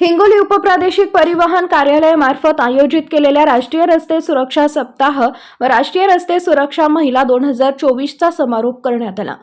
हिंगोली उपप्रादेशिक परिवहन कार्यालयामार्फत आयोजित केलेल्या राष्ट्रीय रस्ते सुरक्षा सप्ताह व राष्ट्रीय रस्ते सुरक्षा महिला दोन हजार चोवीसचा समारोप करण्यात आला.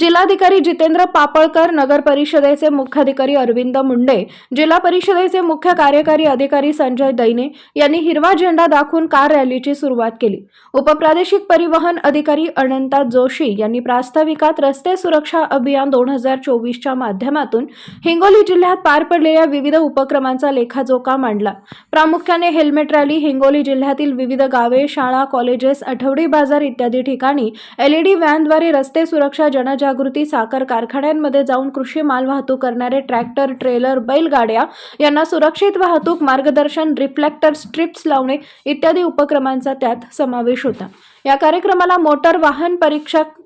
जिल्हाधिकारी जितेंद्र पापळकर नगर परिषदेचे मुख्याधिकारी अरविंद मुंडे जिल्हा परिषदेचे मुख्य कार्यकारी अधिकारी संजय दैने यांनी हिरवा झेंडा दाखवून कार रॅलीची सुरुवात केली. उपप्रादेशिक परिवहन अधिकारी अनंता जोशी यांनी प्रास्ताविकात रस्ते सुरक्षा अभियान दोन हजार चोवीसच्या माध्यमातून हिंगोली जिल्ह्यात पार पडलेल्या विविध उपक्रमांचा लेखाजोखा मांडला. प्रामुख्याने हेल्मेट रॅली हिंगोली जिल्ह्यातील विविध गावे शाळा कॉलेजेस आठवडी बाजार इत्यादी ठिकाणी एलईडी व्हॅनद्वारे रस्ते सुरक्षा जनजागृती साखर कारखान्यांमध्ये जाऊन कृषी माल वाहतूक करणारे ट्रॅक्टर ट्रेलर बैलगाड्या यांना सुरक्षित वाहतूक मार्गदर्शन रिफ्लेक्टर स्ट्रिप्स लावणे इत्यादी उपक्रमांचा त्यात समावेश होता. या कार्यक्रमाला मोटर वाहन परीक्षक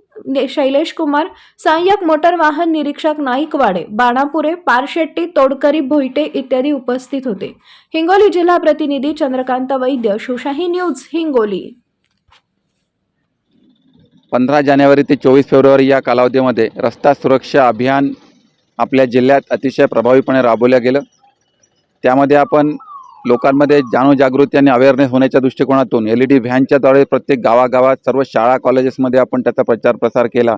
शैलेश कुमार सहाय्यक मोटर वाहन निरीक्षक नाईकवाडे बाणापुरे पारशेट्टी तोडकरी भोईटे इत्यादी उपस्थित होते. हिंगोली जिल्हा प्रतिनिधी चंद्रकांत वैद्य शिवशाही न्यूज हिंगोली. पंधरा जानेवारी ते चोवीस फेब्रुवारी या कालावधीमध्ये रस्ता सुरक्षा अभियान आपल्या जिल्ह्यात अतिशय प्रभावीपणे राबवलं गेलं. त्यामध्ये आपण लोकांमध्ये जाणूजागृती आणि अवेअरनेस होण्याच्या दृष्टिकोनातून एल ई डी व्हॅनच्याद्वारे प्रत्येक गावागावात सर्व शाळा कॉलेजेसमध्ये आपण त्याचा प्रचार प्रसार केला.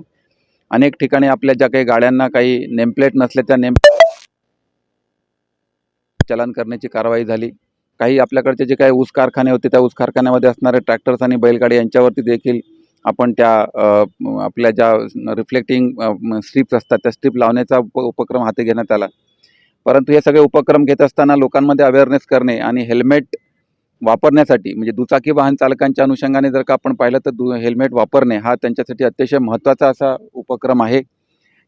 अनेक ठिकाणी आपल्या ज्या काही गाड्यांना काही नेमप्लेट नसले त्या नेम चलन करण्याची कारवाई झाली. काही आपल्याकडचे जे काही ऊस कारखाने होते त्या ऊस कारखान्यामध्ये असणारे ट्रॅक्टर्स आणि बैलगाडी यांच्यावरती देखील आपण त्या आपल्या ज्या रिफ्लेक्टिंग स्ट्रीप्स असतात त्या स्ट्रीप लावण्याचा उप उपक्रम हाती घेण्यात आला. परंतु हे सगळे उपक्रम घेत असताना लोकांमध्ये अवेअरनेस करणे आणि हेल्मेट वापरण्यासाठी म्हणजे दुचाकी वाहन चालकांच्या अनुषंगाने जर का आपण पाहिलं तर दु हेल्मेट वापरणे हा त्यांच्यासाठी अतिशय महत्त्वाचा असा उपक्रम आहे.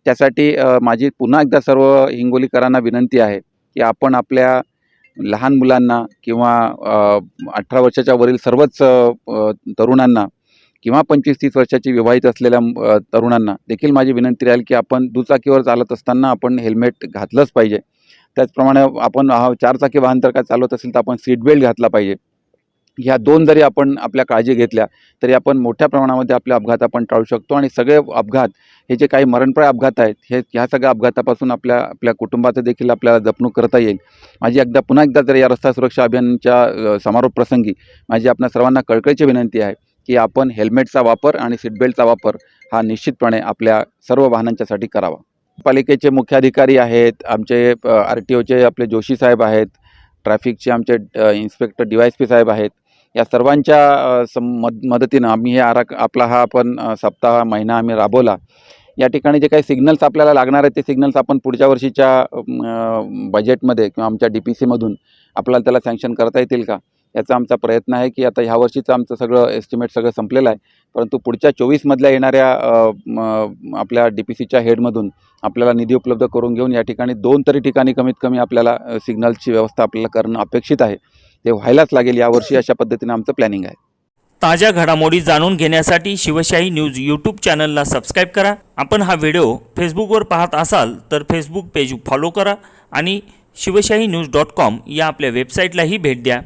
त्यासाठी माझी पुन्हा एकदा सर्व हिंगोलीकरांना विनंती आहे की आपण आपल्या लहान मुलांना किंवा अठरा वर्षाच्या वरील सर्वच तरुणांना किंवा पंचवीस तीस वर्षाची विवाहित असलेल्या तरुणांना देखील माझी विनंती राहील की आपण दुचाकीवर चालत असताना आपण हेल्मेट घातलंच पाहिजे. त्याचप्रमाणे आपण हा चारचाकी वाहन जर का चालवत असेल तर आपण सीट बेल्ट घातला पाहिजे. ह्या दोन जरी आपण आपल्या काळजी घेतल्या तरी आपण मोठ्या प्रमाणामध्ये आपले अपघात आपण टाळू शकतो आणि सगळे अपघात हे जे काही मरणप्राय अपघात आहेत हे ह्या सगळ्या अपघातापासून आपल्या आपल्या कुटुंबाचं देखील आपल्याला जपणूक करता येईल. माझी एकदा पुन्हा एकदा जर या रस्ता सुरक्षा अभियानच्या समारोप प्रसंगी माझी आपल्या सर्वांना कळकळीची विनंती आहे की आपण हेल्मेटचा वापर आणि सीटबेल्टचा वापर हा निश्चितपणे आपल्या सर्व वाहनांच्यासाठी करावा. पालिकेचे मुख्याधिकारी आहेत आमचे आर टी ओचे आपले जोशी साहेब आहेत ट्रॅफिकचे आमचे inspector D Y S P साहेब आहेत. या सर्वांच्या सम मद मदतीनं आम्ही हे आरा आपला हा आपण सप्ताह महिना आम्ही राबवला. या ठिकाणी जे काही सिग्नल्स आपल्याला लागणार आहेत ते सिग्नल्स आपण पुढच्या वर्षीच्या बजेटमध्ये किंवा आमच्या डी पी सीमधून आपल्याला त्याला सँक्शन करता येतील का? याचा आमचा प्रयत्न आहे की आता ह्या वर्षीचं आमचं सगळं एस्टिमेट सगळं संपलेलं आहे. परंतु पुढच्या चोवीसमधल्या येणाऱ्या आपल्या डी पी सीच्या हेडमधून आपल्याला निधी उपलब्ध करून घेऊन या ठिकाणी दोन तरी ठिकाणी कमीत कमी आपल्याला सिग्नलची व्यवस्था आपल्याला करणं अपेक्षित आहे. ते व्हायलाच लागेल यावर्षी अशा पद्धतीने आमचं प्लॅनिंग आहे. ताज्या घडामोडी जाणून घेण्यासाठी शिवशाही न्यूज यूट्यूब चॅनलला सबस्क्राईब करा. आपण हा व्हिडिओ फेसबुकवर पाहत असाल तर फेसबुक पेज फॉलो करा आणि शिवशाही न्यूज डॉट कॉम या आपल्या वेबसाईटलाही भेट द्या.